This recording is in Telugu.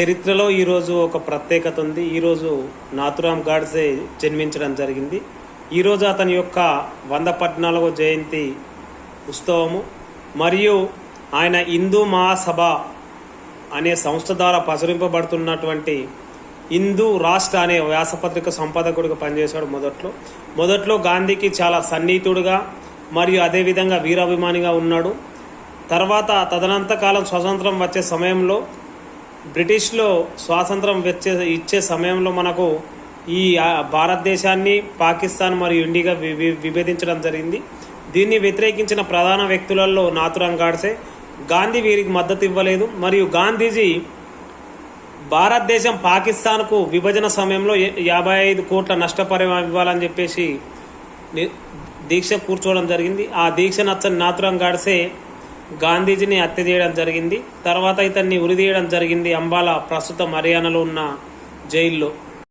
చరిత్రలో ఈరోజు ఒక ప్రత్యేకత ఉంది. ఈరోజు నాథురామ్ గాడ్సే జన్మించడం జరిగింది. ఈరోజు అతని యొక్క వంద పద్నాలుగో జయంతి ఉత్సవము. మరియు ఆయన హిందూ మహాసభ అనే సంస్థ ద్వారా ప్రచురింపబడుతున్నటువంటి హిందూ రాష్ట్ర అనే వ్యాసపత్రిక సంపాదకుడిగా పనిచేశాడు మొదట్లో. మొదట్లో గాంధీకి చాలా సన్నిహితుడుగా మరియు అదేవిధంగా వీరాభిమానిగా ఉన్నాడు. తర్వాత తదనంతకాలం స్వతంత్రం వచ్చే సమయంలో బ్రిటిష్లో స్వాతంత్రం వచ్చే ఇచ్చే సమయంలో మనకు ఈ భారతదేశాన్ని పాకిస్తాన్ మరియు ఇండియాగా వి- విభేదించడం జరిగింది. దీన్ని వ్యతిరేకించిన ప్రధాన వ్యక్తులలో నాథురాం గాడ్సే. గాంధీ వీరికి మద్దతు ఇవ్వలేదు. మరియు గాంధీజీ భారతదేశం పాకిస్తాన్కు విభజన సమయంలో యాభై ఐదు కోట్ల నష్టపరిమాణం ఇవ్వాలని చెప్పేసి దీక్ష కూర్చోవడం జరిగింది. ఆ దీక్ష నచ్చని నాథురాం గాడ్సే గాంధీజీని హత్య చేయడం జరిగింది. తర్వాత ఇతన్ని ఉరిదీయడం జరిగింది అంబాలా ప్రస్తుతం హర్యానాలో ఉన్న జైల్లో.